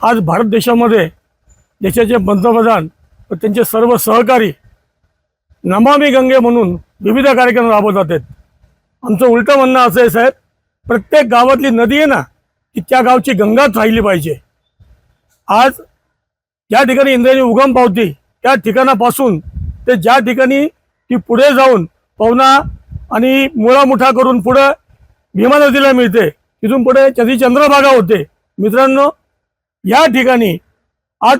आज भारत देशामध्ये देशाचे पंतप्रधान व त्यांचे सर्व सहकारी नमामी गंगे म्हणून विविध कार्यक्रम राबवतात आहेत. आमचं उलटं म्हणणं असं आहे साहेब प्रत्येक गावातली नदी आहे ना की त्या गावची गंगाच राहिली पाहिजे. आज ज्या ठिकाणी इंद्रायणी उगम पावती त्या ठिकाणापासून ते ज्या ठिकाणी ती पुढे जाऊन पवना आणि मुळामुठा करून पुढं भीमा नदीला मिळते तिथून पुढे चंद्री चंद्रभागा होते. मित्रांनो या ठिकाणी आज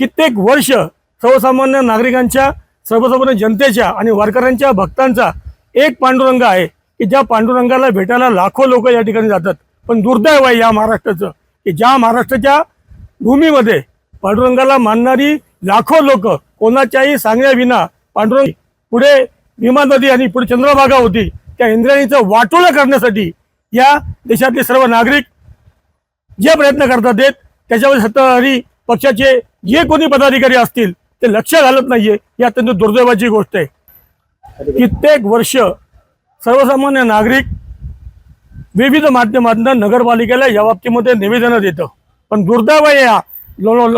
कित्येक वर्ष सर्वसामान्य नागरिकांच्या सर्वसामान्य जनतेच्या आणि वारकऱ्यांच्या भक्तांचा एक पांडुरंग आहे की ज्या पांडुरंगाला भेटायला लाखो लोक या ठिकाणी जातात. पण दुर्दैव आहे या महाराष्ट्राचं की ज्या महाराष्ट्राच्या भूमीमध्ये पांडुरंगाला मानणारी लाखो लोक कोणाच्याही सांगण्याविना पांडुरंग पुढे भीमा नदी आणि पुढे चंद्रभागा होती त्या इंद्रायणीचं वाटोळं करण्यासाठी या देशातले सर्व नागरिक जे प्रयत्न करतात आहेत त्याच्यामध्ये सत्ताधारी पक्षाचे जे कोणी पदाधिकारी असतील ते लक्ष घालत नाहीये. ही अत्यंत दुर्दैवाची गोष्ट आहे. कित्येक वर्ष सर्वसामान्य नागरिक विविध माध्यमातून नगरपालिकेला या बाबतीमध्ये निवेदनं देतं. पण दुर्दैव आहे या लो लो-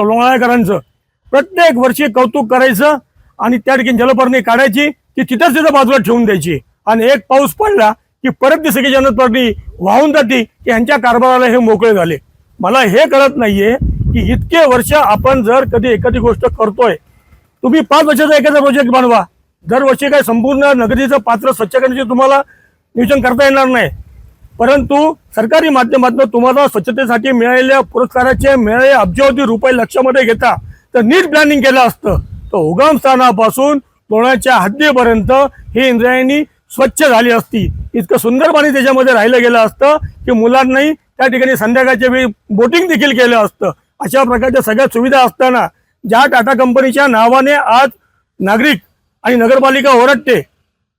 प्रत्येक वर्षी कौतुक करायचं आणि त्या ठिकाणी जलपर्णी काढायची ती तिथंच तिथं बाजूला ठेवून द्यायची. आणि एक पाऊस पडला की परत ती सगळी जनपर्णी वाहून जाते की ह्यांच्या कारभाराला हे मोकळे झाले. मला हे कळत नाहीये की इतके वर्ष आपण जर कधी एखादी गोष्ट करतोय तुम्ही पाच वर्षाचा एखादा प्रोजेक्ट बनवा. दरवर्षी काय संपूर्ण नगरीचं पात्र स्वच्छ करण्याचे तुम्हाला नियोजन करता येणार नाही. परंतु सरकारी माध्यमातून तुम्हाला स्वच्छतेसाठी मिळालेल्या पुरस्काराचे मिळाले अब्जावधी रुपये लक्षामध्ये घेता तर नीट प्लॅनिंग केलं असतं. तर उगम स्थानापासून लोणाच्या हद्दीपर्यंत ही इंद्रायणी स्वच्छ झाली असती. इतकं सुंदर पाणी त्याच्यामध्ये राहिलं गेलं असतं की मुलांनाही त्या ठिकाणी संध्याकाळच्या वेळी बोटिंग देखील केलं असतं. अशा प्रकारच्या सगळ्या सुविधा असताना ज्या टाटा कंपनीच्या नावाने आज नागरिक आणि नगरपालिका ओरडते.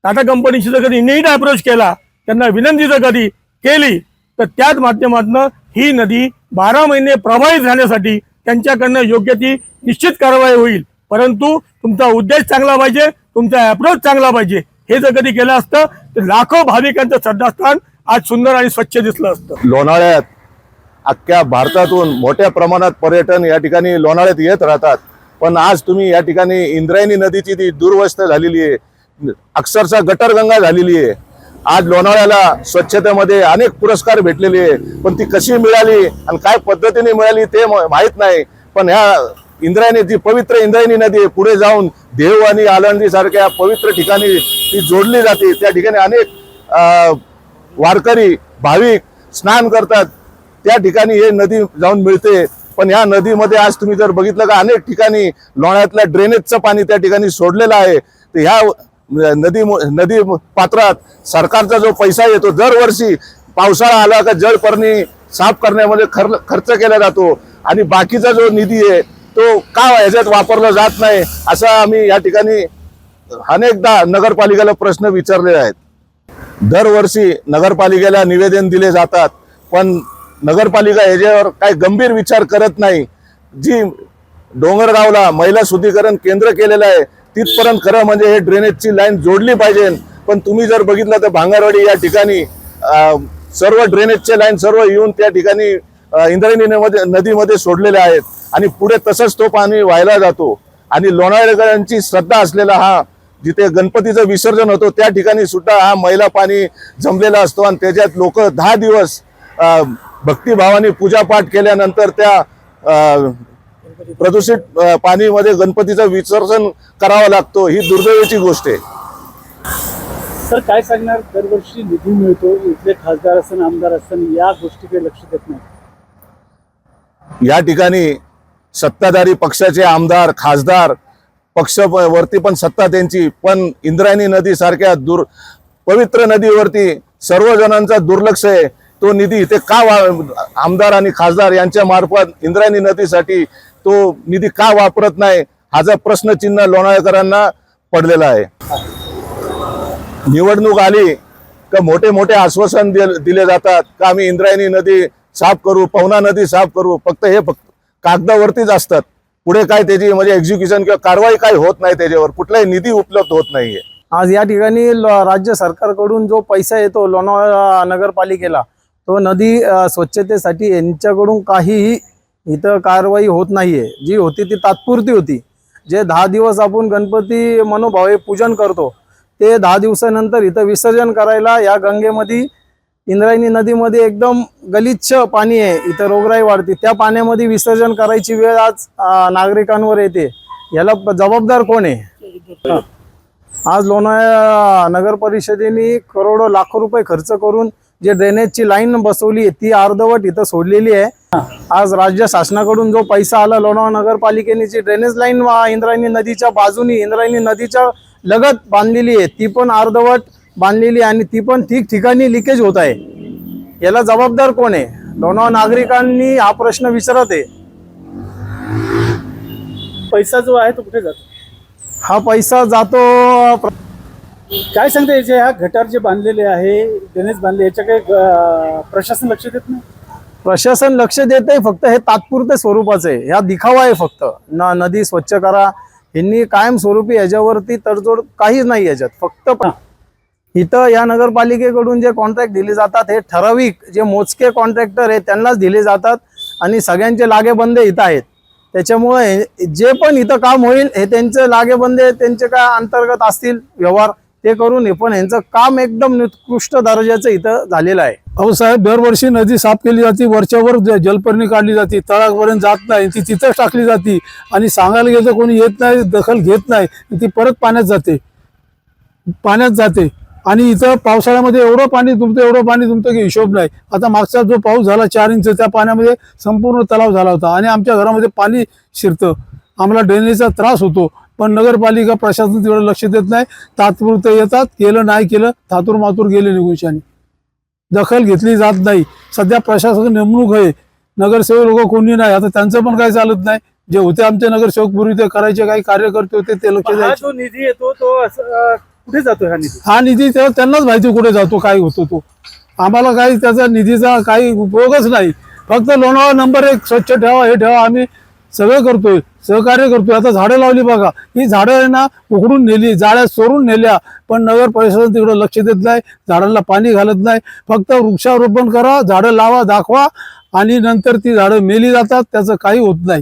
टाटा कंपनीशी जर कधी नीट अप्रोच केला त्यांना विनंती जर कधी केली तर त्याच माध्यमातून ही नदी बारा महिने प्रभावित राहण्यासाठी त्यांच्याकडनं योग्य ती निश्चित कारवाई होईल. परंतु तुमचा उद्देश चांगला पाहिजे तुमचा अप्रोच चांगला पाहिजे. हे जर कधी केलं असतं तर लाखो भाविकांचं श्रद्धास्थान आज सुंदर आणि स्वच्छ दिसलं असतं. लोणाळ्यात अख्ख्या भारतातून मोठ्या प्रमाणात पर्यटन या ठिकाणी लोणाळ्यात येत राहतात. पण आज तुम्ही या ठिकाणी इंद्रायणी नदीची ती दुर्वस्थ झालेली आहे अक्षरशः गटरगंगा झालेली आहे. आज लोणावळ्याला स्वच्छतेमध्ये अनेक पुरस्कार भेटलेले आहे. पण ती कशी मिळाली आणि काय पद्धतीने मिळाली ते माहीत नाही. पण ह्या इंद्रायणी जी पवित्र इंद्रायणी नदी आहे, पुढे जाऊन देव आणि आलंदी सारख्या पवित्र ठिकाणी ती जोडली जाते. त्या ठिकाणी अनेक वारकरी भाविक स्नान करतात. त्या ठिकाणी हे नदी जाऊन मिळते. पण ह्या नदीमध्ये आज तुम्ही जर बघितलं का अनेक ठिकाणी लोण्यातल्या ड्रेनेजचं पाणी त्या ठिकाणी सोडलेलं आहे. तर ह्या नदी नदी पात्रात सरकारचा जो पैसा येतो दरवर्षी पावसाळा आला का जलपर्णी साफ करण्यामध्ये खर खर्च केला जातो. आणि बाकीचा जो निधी आहे तो का ह्याच्यात वापरला जात नाही असा आम्ही या ठिकाणी अनेकदा नगरपालिकेला प्रश्न विचारले आहेत. दरवर्षी नगरपालिकेला निवेदन दिले जातात पण नगरपालिका याच्यावर काही गंभीर विचार करत नाही. जी डोंगरगावला महिला शुद्धीकरण केंद्र केलेलं आहे तिथपर्यंत खरं म्हणजे हे ड्रेनेजची लाईन जोडली पाहिजे. पण तुम्ही जर बघितलं तर भांगारवाडी या ठिकाणी सर्व ड्रेनेजचे लाईन सर्व येऊन त्या ठिकाणी इंद्रायणी नदीमध्ये नदीमध्ये सोडलेले आहेत. आणि पुढे तसंच तो पाणी व्हायला जातो. आणि लोणावळेकरांची श्रद्धा असलेला हा जिथे गणपतीचं विसर्जन होतो त्या ठिकाणी सुद्धा हा मैला पाणी जमलेला असतो आणि त्याच्यात लोक दहा दिवस भक्तिभावाने पूजापाठ केल्यानंतर त्या प्रदूषित पाणीमध्ये गणपतीचं विसर्जन करावं लागतो ही दुर्दैवाची गोष्ट आहे. सर काय सांगणार? दरवर्षी निधी मिळतो इथले खासदार असताना आमदार असताना या गोष्टीकडे लक्ष देत नाही. या ठिकाणी सत्ताधारी पक्षाचे आमदार खासदार पक्ष वरती पण सत्ता त्यांची पण इंद्रायणी नदी सारख्या दूर पवित्र नदीवरती सर्व जणांचा दुर्लक्ष आहे. तो निधी इथे का वा आमदार आणि खासदार यांच्या मार्फत इंद्रायणी नदीसाठी तो निधी का वापरत नाही हा जर प्रश्नचिन्ह लोणाळकरांना पडलेला आहे. निवडणूक आली का मोठे मोठे आश्वासन दिल- दिले जातात का आम्ही इंद्रायणी नदी साफ करू पवना नदी साफ करू फक्त हे फक्त कागदावरतीच असतात. पुढे काय त्याची म्हणजे एक्झिक्युशन किंवा कारवाई काय होत नाही त्याच्यावर? कुठलाही निधी उपलब्ध होत नाहीये. आज या ठिकाणी राज्य सरकारकडून जो पैसा येतो लोणावळा नगरपालिकेला तो नदी स्वच्छतेसाठी यांच्याकडून काहीही इथं कारवाई होत नाहीये. जी होती ती तात्पुरती होती. जे दहा दिवस आपण गणपती मनोभावे पूजन करतो ते दहा दिवसानंतर इथं विसर्जन करायला या गंगेमध्ये इंद्रायणी नदीमध्ये एकदम गलिच्छ पाणी आहे. इथं रोगराई वाढते. त्या पाण्यामध्ये विसर्जन करायची वेळ आज नागरिकांवर येते. याला जबाबदार कोण आहे? आज लोणावळा नगर परिषदेने करोडो लाखो रुपये खर्च करून जे ड्रेनेजची लाईन बसवली आहे ती अर्धवट इथं सोडलेली आहे. आज राज्य शासनाकडून जो पैसा आला लोणावळा नगरपालिकेने जी ड्रेनेज लाईन इंद्रायणी नदीच्या बाजूनी इंद्रायणी नदीच्या लगत बांधलेली आहे ती पण अर्धवट बांधलेली आणि ती पण ठिकठिकाणी लिकेज होत आहे. याला जबाबदार कोण आहे? लोणावळा नागरिकांनी हा प्रश्न विचारत आहे. पैसा जो आहे तो कुठे जातो? हा पैसा जातो काय सांगता याचे? ह्या गटार जे बांधलेले आहे ड्रेनेज बांधले याच्याकडे अं, प्रशासन लक्ष देत नाही? प्रशासन लक्ष देत आहे फक्त हे तात्पुरते स्वरूपाचे आहे. ह्या दिखावा आहे फक्त. न नदी स्वच्छ करा. यांनी कायम स्वरूपी याच्यावरती तडजोड काहीच नाही याच्यात. फक्त इथं या नगरपालिकेकडून जे कॉन्ट्रॅक्ट दिले जातात हे ठराविक जे मोजके कॉन्ट्रॅक्टर आहेत त्यांनाच दिले जातात आणि सगळ्यांचे लागेबंदे इथं आहेत. त्याच्यामुळे जे पण इथं काम होईल हे त्यांचे लागेबंदे त्यांचे काय अंतर्गत असतील व्यवहार ते करून हे पण यांचं काम एकदम निकृष्ट दर्जाचं इथं झालेलं आहे. अहो साहेब दरवर्षी नदी साफ केली जाते वरच्यावर जलपर्णी काढली जाते तळापर्यंत जात नाही ती तिथंच टाकली जाते आणि सांगायला गेलं कोणी येत नाही दखल घेत नाही ती परत पाण्यात जाते. पाण्यात जाते. आणि इथं पावसाळ्यामध्ये एवढं पाणी तुमचं एवढं पाणी तुमचं की हिशोब नाही. आता मागचा जो पाऊस झाला चार इंच त्या पाण्यामध्ये संपूर्ण तलाव झाला होता आणि आमच्या घरामध्ये पाणी शिरतं. आम्हाला ड्रेनेजचा त्रास होतो पण नगरपालिका प्रशासन तिकडे लक्ष देत नाही. तात्पुरतं येतात केलं नाही केलं थातूर मातूर गेले निघून दखल घेतली जात नाही. सध्या प्रशासन नेमणूक आहे. नगरसेवक लोक कोणी नाही. आता त्यांचं पण काही चालत नाही. जे होते आमचे नगरसेवक पूर्वी ते करायचे काही कार्यकर्ते होते ते लक्ष द्यायचे. निधी येतो तो कुठे जातो हा निधी? हा निधी तेव्हा त्यांनाच माहिती कुठे जातो काय होतो तो. आम्हाला काही त्याचा निधीचा काही उपयोगच नाही. फक्त लोणावळा नंबर एक स्वच्छ ठेवा हे ठेवा आम्ही सगळं करतोय सहकार्य करतोय. आता झाडं लावली बघा. ही झाडं आहे ना उकडून नेली जाळ्या सोडून नेल्या पण नगर परिषद तिकडं लक्ष देत नाही झाडांना पाणी घालत नाही. फक्त वृक्षारोपण करा झाडं लावा दाखवा आणि नंतर ती झाडं मेली जातात त्याचं काही होत नाही.